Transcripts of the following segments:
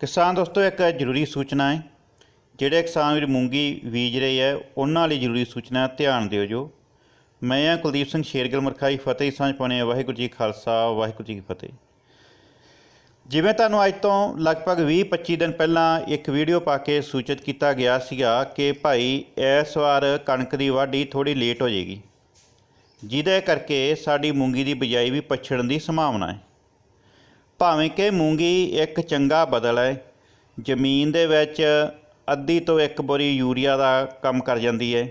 ਕਿਸਾਨ ਦੋਸਤੋ, ਇੱਕ ਜ਼ਰੂਰੀ ਸੂਚਨਾ ਹੈ। ਜਿਹੜੇ ਕਿਸਾਨ ਵੀਰ ਮੂੰਗੀ ਬੀਜ ਰਹੇ ਹੈ, ਉਹਨਾਂ ਲਈ ਜ਼ਰੂਰੀ ਸੂਚਨਾ ਧਿਆਨ ਦਿਓ ਜੋ। ਮੈਂ ਹਾਂ ਕੁਲਦੀਪ ਸਿੰਘ ਸ਼ੇਰਗਿਲ ਮਰਖਾਈ ਫਤਿਹ, ਸਾਂਝ ਪਾਉਣੇ ਵਾਹਿਗੁਰੂ ਜੀ ਖਾਲਸਾ, ਵਾਹਿਗੁਰੂ ਜੀ ਕੀ ਫਤਿਹ। ਜਿਵੇਂ ਤੁਹਾਨੂੰ ਅੱਜ ਤੋਂ ਲਗਭਗ 20-25 ਦਿਨ ਪਹਿਲਾਂ ਇੱਕ ਵੀਡੀਓ ਪਾ ਕੇ ਸੂਚਿਤ ਕੀਤਾ ਗਿਆ ਸੀਗਾ ਕਿ ਭਾਈ, ਇਸ ਵਾਰ ਕਣਕ ਦੀ ਵਾਢੀ ਥੋੜੀ ਲੇਟ ਹੋ ਜਾਏਗੀ। ਜਿਹਦੇ ਕਰਕੇ ਸਾਡੀ ਮੂੰਗੀ ਦੀ ਬਿਜਾਈ ਵੀ ਪਛੜਨ ਦੀ ਸੰਭਾਵਨਾ ਹੈ। ਭਾਵੇਂ ਕਿ ਮੂੰਗੀ ਇੱਕ ਚੰਗਾ ਬਦਲ ਹੈ, ਜ਼ਮੀਨ ਦੇ ਵਿੱਚ ਅੱਧੀ ਤੋਂ ਇੱਕ ਬੋਰੀ ਯੂਰੀਆ ਦਾ ਕੰਮ ਕਰ ਜਾਂਦੀ ਹੈ।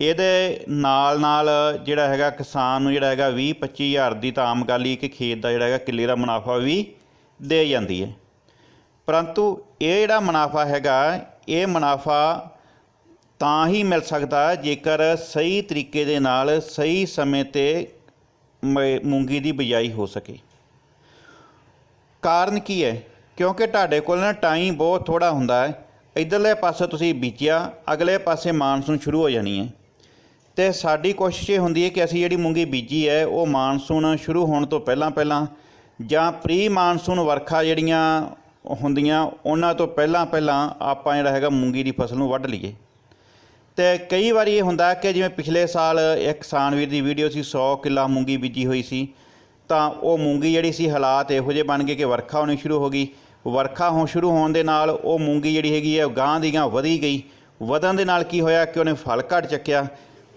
ਇਹਦੇ ਨਾਲ ਨਾਲ ਜਿਹੜਾ ਹੈਗਾ ਕਿਸਾਨ ਨੂੰ ਜਿਹੜਾ ਹੈਗਾ 20 25 ਹਜ਼ਾਰ ਦੀ ਤਾਂ ਆਮ ਗੱਲ ਹੀ ਕਿ ਖੇਤ ਦਾ ਜਿਹੜਾ ਹੈਗਾ ਕਿੱਲੇ ਦਾ ਮੁਨਾਫਾ ਵੀ ਦੇ ਜਾਂਦੀ ਹੈ। ਪਰੰਤੂ ਇਹ ਜਿਹੜਾ ਮੁਨਾਫਾ ਹੈਗਾ, ਇਹ ਮੁਨਾਫਾ ਤਾਂ ਹੀ ਮਿਲ ਸਕਦਾ ਜੇਕਰ ਸਹੀ ਤਰੀਕੇ ਦੇ ਨਾਲ ਸਹੀ ਸਮੇਂ ਤੇ ਮ- ਮੂੰਗੀ ਦੀ ਬਿਜਾਈ ਹੋ ਸਕੇ। ਕਾਰਨ ਕੀ ਹੈ? ਕਿਉਂਕਿ ਤੁਹਾਡੇ ਕੋਲ ਨਾ ਟਾਈਮ ਬਹੁਤ ਥੋੜਾ ਹੁੰਦਾ ਹੈ। ਇਧਰਲੇ ਪਾਸੇ ਤੁਸੀਂ ਬੀਜਿਆ, ਅਗਲੇ ਪਾਸੇ ਮਾਨਸੂਨ ਸ਼ੁਰੂ ਹੋ ਜਾਣੀ ਹੈ। ਤੇ ਸਾਡੀ ਕੋਸ਼ਿਸ਼ ਇਹ ਹੁੰਦੀ ਹੈ ਕਿ ਅਸੀਂ ਜਿਹੜੀ ਮੂੰਗੀ ਬੀਜੀ ਹੈ, ਉਹ ਮਾਨਸੂਨ ਸ਼ੁਰੂ ਹੋਣ ਤੋਂ ਪਹਿਲਾਂ ਪਹਿਲਾਂ ਜਾਂ ਪ੍ਰੀ ਮਾਨਸੂਨ ਵਰਖਾ ਜਿਹੜੀਆਂ ਹੁੰਦੀਆਂ, ਉਹਨਾਂ ਤੋਂ ਪਹਿਲਾਂ ਪਹਿਲਾਂ ਆਪਾਂ ਜਿਹੜਾ ਹੈਗਾ ਮੂੰਗੀ ਦੀ ਫਸਲ ਨੂੰ ਵੱਢ ਲਈਏ। ਤੇ ਕਈ ਵਾਰੀ ਇਹ ਹੁੰਦਾ ਕਿ ਜਿਵੇਂ ਪਿਛਲੇ ਸਾਲ ਇੱਕ ਕਿਸਾਨ ਵੀਰ ਦੀ ਵੀਡੀਓ ਸੀ 100 ਕਿੱਲਾ ਮੂੰਗੀ ਬੀਜੀ ਹੋਈ ਸੀ। ਤਾਂ ਉਹ ਮੂੰਗੀ ਜਿਹੜੀ ਸੀ ਹਾਲਾਤ ਇਹੋ ਜਿਹੇ ਬਣ ਗਏ ਕਿ ਵਰਖਾ ਹੋਣੀ ਸ਼ੁਰੂ ਹੋ ਗਈ। ਵਰਖਾ ਹੋ ਸ਼ੁਰੂ ਹੋਣ ਦੇ ਨਾਲ ਉਹ ਮੂੰਗੀ ਜਿਹੜੀ ਹੈਗੀ ਹੈ, ਉਹ ਗਾਂ ਦੀ ਗਾਂ ਵਧੀ ਗਈ। ਵਧਣ ਦੇ ਨਾਲ ਕੀ ਹੋਇਆ ਕਿ ਉਹਨੇ ਫਲ ਘੱਟ ਚੱਕਿਆ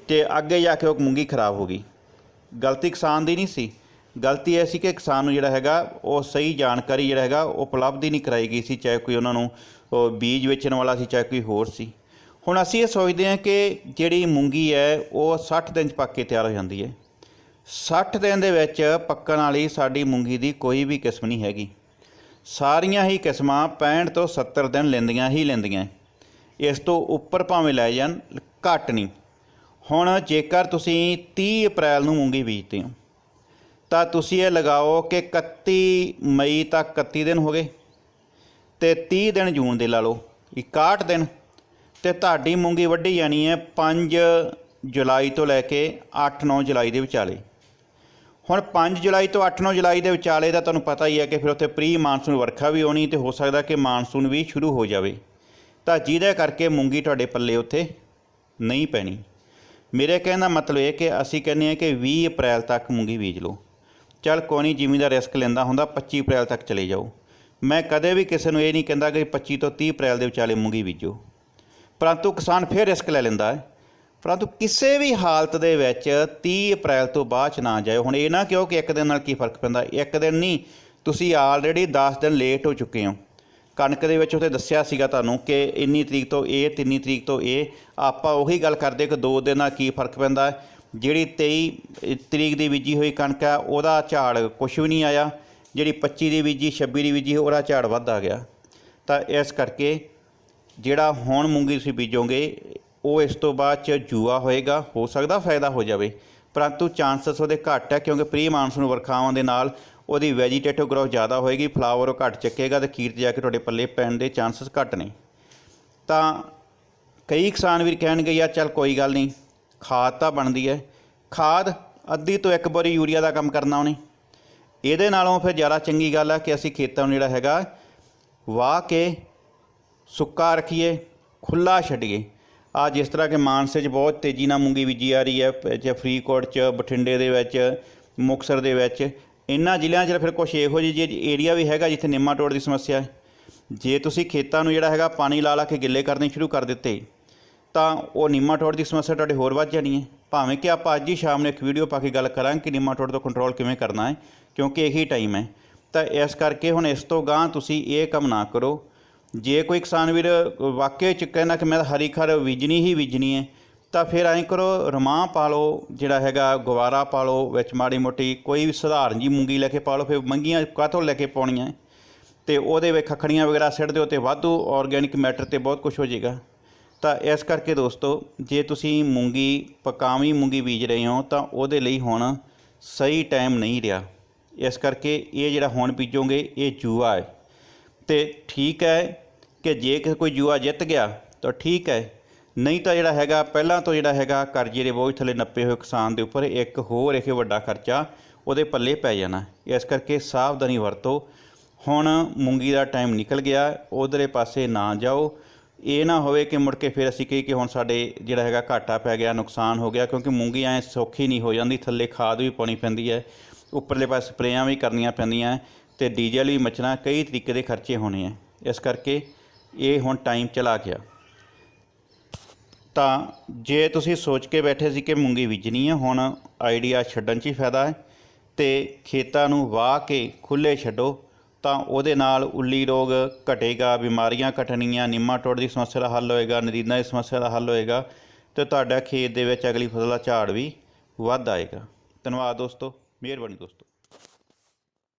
ਤੇ ਅੱਗੇ ਜਾ ਕੇ ਉਹ ਮੂੰਗੀ ਖਰਾਬ ਹੋ ਗਈ। ਗਲਤੀ ਕਿਸਾਨ ਦੀ ਨਹੀਂ ਸੀ। ਗਲਤੀ ਇਹ ਸੀ ਕਿ ਕਿਸਾਨ ਨੂੰ ਜਿਹੜਾ ਹੈਗਾ, ਉਹ ਸਹੀ ਜਾਣਕਾਰੀ ਜਿਹੜਾ ਹੈਗਾ, ਉਹ ਉਪਲਬਧ ਹੀ ਨਹੀਂ ਕਰਾਈ ਗਈ ਸੀ, ਚਾਹੇ ਕੋਈ ਉਹਨਾਂ ਨੂੰ ਉਹ ਬੀਜ ਵੇਚਣ ਵਾਲਾ ਸੀ, ਚਾਹੇ ਕੋਈ ਹੋਰ ਸੀ। ਹੁਣ ਅਸੀਂ ਇਹ ਸੋਚਦੇ ਹਾਂ ਕਿ ਜਿਹੜੀ ਮੂੰਗੀ ਹੈ, ਉਹ 60 ਦਿਨ ਚ ਪੱਕ ਕੇ ਤਿਆਰ ਹੋ ਜਾਂਦੀ ਹੈ। 60 ਦਿਨ ਦੇ ਵਿੱਚ ਪੱਕਣ ਵਾਲੀ ਸਾਡੀ ਮੂੰਗੀ ਦੀ ਕੋਈ ਵੀ ਕਿਸਮ ਨਹੀਂ ਹੈਗੀ। ਸਾਰੀਆਂ ਹੀ ਕਿਸਮਾਂ 65 ਤੋਂ 70 ਦਿਨ ਲੈਂਦੀਆਂ ਹੀ ਲੈਂਦੀਆਂ। ਇਸ ਤੋਂ ਉੱਪਰ ਭਾਵੇਂ ਲੈ ਜਾਣ, ਘੱਟ ਨਹੀਂ। ਹੁਣ ਜੇਕਰ ਤੁਸੀਂ 30 ਅਪ੍ਰੈਲ ਨੂੰ ਮੂੰਗੀ ਬੀਜਦੇ ਹੋ, ਤਾਂ ਤੁਸੀਂ ਇਹ ਲਗਾਓ ਕਿ 31 ਮਈ ਤੱਕ 31 ਦਿਨ ਹੋ ਗਏ ਤੇ 30 ਦਿਨ ਜੂਨ ਦੇ ਲਾ ਲਓ 61 ਦਿਨ। ਤੇ ਤੁਹਾਡੀ ਮੂੰਗੀ ਵੱਢੀ ਜਾਣੀ ਹੈ 5 ਜੁਲਾਈ ਤੋਂ ਲੈ ਕੇ 8-9 ਜੁਲਾਈ ਦੇ ਵਿਚਾਲੇ। ਹੁਣ 5 ਜੁਲਾਈ ਤੋਂ 8-9 ਜੁਲਾਈ ਦੇ ਵਿਚਾਲੇ ਦਾ ਤੁਹਾਨੂੰ ਪਤਾ ਹੀ ਹੈ ਕਿ ਫਿਰ ਉੱਥੇ ਪ੍ਰੀ ਮਾਨਸੂਨ ਵਰਖਾ ਵੀ ਆਉਣੀ ਤੇ ਹੋ ਸਕਦਾ ਕਿ ਮਾਨਸੂਨ ਵੀ ਸ਼ੁਰੂ ਹੋ ਜਾਵੇ। ਤਾਂ ਜਿਹਦੇ ਕਰਕੇ ਮੂੰਗੀ ਤੁਹਾਡੇ ਪੱਲੇ ਉੱਥੇ ਨਹੀਂ ਪੈਣੀ। ਮੇਰੇ ਕਹਿਣ ਦਾ ਮਤਲਬ ਇਹ ਕਿ ਅਸੀਂ ਕਹਿੰਦੇ ਹਾਂ ਕਿ 20 ਅਪ੍ਰੈਲ ਤੱਕ ਮੂੰਗੀ ਬੀਜ ਲਓ। ਚੱਲ ਕੋਈ ਨਹੀਂ ਜ਼ਿਮੀਂਦਾਰ ਰਿਸਕ ਲੈਂਦਾ ਹੁੰਦਾ 25 ਅਪ੍ਰੈਲ ਤੱਕ ਚਲੇ ਜਾਓ। ਮੈਂ ਕਦੇ ਵੀ ਕਿਸੇ ਨੂੰ ਇਹ ਨਹੀਂ ਕਹਿੰਦਾ ਕਿ 25 ਤੋਂ 30 ਅਪ੍ਰੈਲ ਦੇ ਵਿਚਾਲੇ ਮੂੰਗੀ ਬੀਜੋ। ਪਰੰਤੂ ਕਿਸਾਨ ਫਿਰ ਰਿਸਕ ਲੈ ਲੈਂਦਾ ਹੈ। ਪਰੰਤੂ ਕਿਸੇ ਵੀ ਹਾਲਤ ਦੇ ਵਿੱਚ 30 ਅਪ੍ਰੈਲ ਤੋਂ ਬਾਅਦ ਚ ਨਾ ਜਾਇਓ। ਹੁਣ ਇਹ ਨਾ ਕਿਉਂ ਕਿ ਇੱਕ ਦਿਨ ਨਾਲ ਕੀ ਫ਼ਰਕ ਪੈਂਦਾ? ਇੱਕ ਦਿਨ ਨਹੀਂ, ਤੁਸੀਂ ਆਲਰੇਡੀ 10 ਦਿਨ ਲੇਟ ਹੋ ਚੁੱਕੇ ਹੋ। ਕਣਕ ਦੇ ਵਿੱਚ ਉੱਥੇ ਦੱਸਿਆ ਸੀਗਾ ਤੁਹਾਨੂੰ ਕਿ ਇੰਨੀ ਤਰੀਕ ਤੋਂ ਇਹ, ਤਿੰਨੀ ਤਰੀਕ ਤੋਂ ਇਹ। ਆਪਾਂ ਉਹੀ ਗੱਲ ਕਰਦੇ ਕਿ ਦੋ ਦਿਨ ਨਾਲ ਕੀ ਫ਼ਰਕ ਪੈਂਦਾ? ਜਿਹੜੀ 23 ਤਰੀਕ ਦੀ ਬੀਜੀ ਹੋਈ ਕਣਕ ਹੈ ਉਹਦਾ ਝਾੜ ਕੁਝ ਵੀ ਨਹੀਂ ਆਇਆ। ਜਿਹੜੀ 25 ਦੀ ਬੀਜੀ 26 ਦੀ ਬੀਜੀ, ਉਹਦਾ ਝਾੜ ਵੱਧ ਆ ਗਿਆ। ਤਾਂ ਇਸ ਕਰਕੇ ਜਿਹੜਾ ਹੁਣ ਮੂੰਗੀ ਤੁਸੀਂ ਬੀਜੋਗੇ ਉਹ ਇਸ ਤੋਂ ਬਾਅਦ ਚ ਜੂਆ ਹੋਏਗਾ, ਹੋ ਸਕਦਾ ਫਾਇਦਾ ਹੋ ਜਾਵੇ। ਪਰੰਤੂ ਚਾਂਸਸ ਉਹਦੇ ਘੱਟ ਹੈ ਕਿਉਂਕਿ ਪ੍ਰੀ ਮਾਨਸੂਨ ਵਰਖਾਵਾਂ ਦੇ ਨਾਲ ਉਹਦੀ ਵੈਜੀਟੇਟਿਵ ਗਰੋਥ ਜ਼ਿਆਦਾ ਹੋਏਗੀ ਫਲਾਵਰ ਉਹ ਘੱਟ ਚੱਕੇਗਾ ਤੇ ਖੀਰ 'ਚ ਜਾ ਕੇ ਤੁਹਾਡੇ ਪੱਲੇ ਪੈਣ ਦੇ ਚਾਂਸਸ ਘੱਟ ਨੇ। ਤਾਂ ਕਈ ਕਿਸਾਨ ਵੀਰ ਕਹਿਣਗੇ, ਯਾਰ ਚੱਲ ਕੋਈ ਗੱਲ ਨਹੀਂ, ਖਾਦ ਤਾਂ ਬਣਦੀ ਹੈ। ਖਾਦ ਅੱਧੀ ਤੋਂ ਇੱਕ ਬੋਰੀ ਯੂਰੀਆ ਦਾ ਕੰਮ ਕਰਨਾ ਉਹਨੇ। ਇਹਦੇ ਨਾਲੋਂ ਫਿਰ ਜ਼ਿਆਦਾ ਚੰਗੀ ਗੱਲ ਆ ਕਿ ਅਸੀਂ ਖੇਤਾਂ ਨੂੰ ਜਿਹੜਾ ਹੈਗਾ, ਵਾਹ ਕੇ ਸੁੱਕਾ ਰੱਖੀਏ ਖੁੱਲਾ ਛੱਡੀਏ। ਆ ਜਿਸ ਤਰ੍ਹਾਂ ਕਿ ਮਾਨਸੇ 'ਚ ਬਹੁਤ ਤੇਜ਼ੀ ਨਾਲ ਮੂੰਗੀ ਬੀਜੀ ਆ ਰਹੀ ਹੈ ਜਾਂ ਫਰੀਦਕੋਟ 'ਚ, ਬਠਿੰਡੇ ਦੇ ਵਿੱਚ, ਮੁਕਤਸਰ ਦੇ ਵਿੱਚ। ਇਹਨਾਂ ਜ਼ਿਲ੍ਹਿਆਂ 'ਚ ਫਿਰ ਕੁਝ ਇਹੋ ਜਿਹੇ ਏਰੀਆ ਵੀ ਹੈਗਾ ਜਿੱਥੇ ਨਿੰਮਾਟੋੜ ਦੀ ਸਮੱਸਿਆ ਹੈ। ਜੇ ਤੁਸੀਂ ਖੇਤਾਂ ਨੂੰ ਜਿਹੜਾ ਹੈਗਾ ਪਾਣੀ ਲਾ ਲਾ ਕੇ ਗਿੱਲੇ ਕਰਨੇ ਸ਼ੁਰੂ ਕਰ ਦਿੱਤੇ, ਤਾਂ ਉਹ ਨਿੰਮਾਟੋੜ ਦੀ ਸਮੱਸਿਆ ਤੁਹਾਡੇ ਹੋਰ ਵੱਧ ਜਾਣੀ ਹੈ। ਭਾਵੇਂ ਕਿ ਆਪਾਂ ਅੱਜ ਹੀ ਸ਼ਾਮ ਨੂੰ ਇੱਕ ਵੀਡੀਓ ਪਾ ਕੇ ਗੱਲ ਕਰਾਂਗੇ ਕਿ ਨਿੰਮਾਟੋੜ ਤੋਂ ਕੰਟਰੋਲ ਕਿਵੇਂ ਕਰਨਾ ਹੈ, ਕਿਉਂਕਿ ਇਹੀ ਟਾਈਮ ਹੈ। ਤਾਂ ਇਸ ਕਰਕੇ ਹੁਣ ਇਸ ਤੋਂ ਗਾਂ ਤੁਸੀਂ ਇਹ ਕੰਮ ਨਾ ਕਰੋ। ਜੇ ਕੋਈ ਕਿਸਾਨ ਵੀਰ ਵਾਕਿਆ ਚ ਕਹਿੰਦਾ ਕਿ ਮੈਂ ਤਾਂ ਹਰੀ ਖਰ ਬੀਜਣੀ ਹੀ ਬੀਜਣੀ ਹੈ, ਤਾਂ ਫਿਰ ਐਂ ਕਰੋ, ਰਮਾਂ ਪਾ ਲਓ, ਜਿਹੜਾ ਹੈਗਾ ਗਵਾਰਾ ਪਾ ਲਓ, ਵਿੱਚ ਮਾੜੀ ਮੋਟੀ ਕੋਈ ਵੀ ਸਧਾਰਨ ਜੀ ਮੂੰਗੀ ਲੈ ਕੇ ਪਾ ਲਓ, ਫਿਰ ਮੰਗੀਆਂ ਕਾਹਤੋਂ ਲੈ ਕੇ ਪਾਉਣੀਆਂ ਤੇ ਉਹਦੇ ਵਿੱਚ ਖੱਖੜੀਆਂ ਵਗੈਰਾ ਸਿੱਟ ਦਿਓ ਤੇ ਵਾਧੂ ਆਰਗੈਨਿਕ ਮੈਟਰ ਤੇ ਬਹੁਤ ਕੁਝ ਹੋ ਜਾਏਗਾ। ਤਾਂ ਇਸ ਕਰਕੇ ਦੋਸਤੋ, ਜੇ ਤੁਸੀਂ ਮੂੰਗੀ, ਪਕਾਵੀਂ ਮੂੰਗੀ ਬੀਜ ਰਹੇ ਹੋ, ਤਾਂ ਉਹਦੇ ਲਈ ਹੁਣ ਸਹੀ ਟਾਈਮ ਨਹੀਂ ਰਿਹਾ। ਇਸ ਕਰਕੇ ਇਹ ਜਿਹੜਾ ਹੁਣ ਬੀਜੋਗੇ, ਇਹ ਜੂਆ ਹੈ। ਤੇ ਠੀਕ ਹੈ ਕਿ ਜੇ ਕਿਸੇ ਕੋਈ ਜੂਆ ਜਿੱਤ ਗਿਆ, ਤਾਂ ਠੀਕ ਹੈ। ਨਹੀਂ ਤਾਂ ਜਿਹੜਾ ਹੈਗਾ, ਪਹਿਲਾਂ ਤੋਂ ਜਿਹੜਾ ਹੈਗਾ, ਕਰਜ਼ੇ ਦੇ ਬੋਝ ਥੱਲੇ ਨੱਪੇ ਹੋਏ ਕਿਸਾਨ ਦੇ ਉੱਪਰ ਇੱਕ ਹੋਰ ਇਹ ਵੱਡਾ ਖਰਚਾ ਉਹਦੇ ਪੱਲੇ ਪੈ ਜਾਣਾ। ਇਸ ਕਰਕੇ ਸਾਵਧਾਨੀ ਵਰਤੋ। ਹੁਣ ਮੂੰਗੀ ਦਾ ਟਾਈਮ ਨਿਕਲ ਗਿਆ ਉਧਰੇ ਪਾਸੇ ਨਾ ਜਾਓ। ਇਹ ਨਾ ਹੋਵੇ ਕਿ ਮੁੜ ਕੇ ਫਿਰ ਅਸੀਂ ਕਹੀ ਕਿ ਹੁਣ ਸਾਡੇ ਜਿਹੜਾ ਹੈਗਾ ਘਾਟਾ ਪੈ ਗਿਆ, ਨੁਕਸਾਨ ਹੋ ਗਿਆ, ਕਿਉਂਕਿ ਮੂੰਗੀ ਐ ਸੌਖੀ ਨਹੀਂ ਹੋ ਜਾਂਦੀ, ਥੱਲੇ ਖਾਦ ਵੀ ਪਾਉਣੀ ਪੈਂਦੀ ਹੈ। ਉੱਪਰਲੇ ਪਾਸੇ ਸਪਰੇਆਂ ਵੀ ਕਰਨੀਆਂ ਪੈਂਦੀਆਂ ਹੈ ਤੇ ਡੀਜ਼ਲ ਵੀ ਮਚਣਾ ਕਈ ਤਰੀਕੇ ਦੇ ਖਰਚੇ ਹੋਣੇ ਆ ਇਸ ਕਰਕੇ ਇਹ ਹੁਣ ਟਾਈਮ ਚਲਾ ਗਿਆ। ਤਾਂ ਜੇ ਤੁਸੀਂ ਸੋਚ ਕੇ ਬੈਠੇ ਸੀ ਕਿ ਮੂੰਗੀ ਬੀਜਣੀ ਹੈ, ਹੁਣ ਆਈਡੀਆ ਛੱਡਣ 'ਚ ਹੀ ਫਾਇਦਾ ਹੈ ਤੇ ਖੇਤਾਂ ਨੂੰ ਵਾਹ ਕੇ ਖੁੱਲੇ ਛੱਡੋ, ਤਾਂ ਉਹਦੇ ਨਾਲ ਉੱਲੀ ਰੋਗ ਘਟੇਗਾ, ਬਿਮਾਰੀਆਂ ਘਟਣੀਆਂ ਨਿਮਾਟੋਡ ਦੀ ਸਮੱਸਿਆ ਦਾ ਹੱਲ ਹੋਏਗਾ, ਨਦੀਨਾਂ ਦੀ ਸਮੱਸਿਆ ਦਾ ਹੱਲ ਹੋਏਗਾ ਤੇ ਤੁਹਾਡਾ ਖੇਤ ਦੇ ਵਿੱਚ ਅਗਲੀ ਫਸਲ ਦਾ ਝਾੜ ਵੀ ਵੱਧ ਆਏਗਾ। ਧੰਨਵਾਦ ਦੋਸਤੋ। ਮਿਹਰਬਾਨੀ ਦੋਸਤੋ।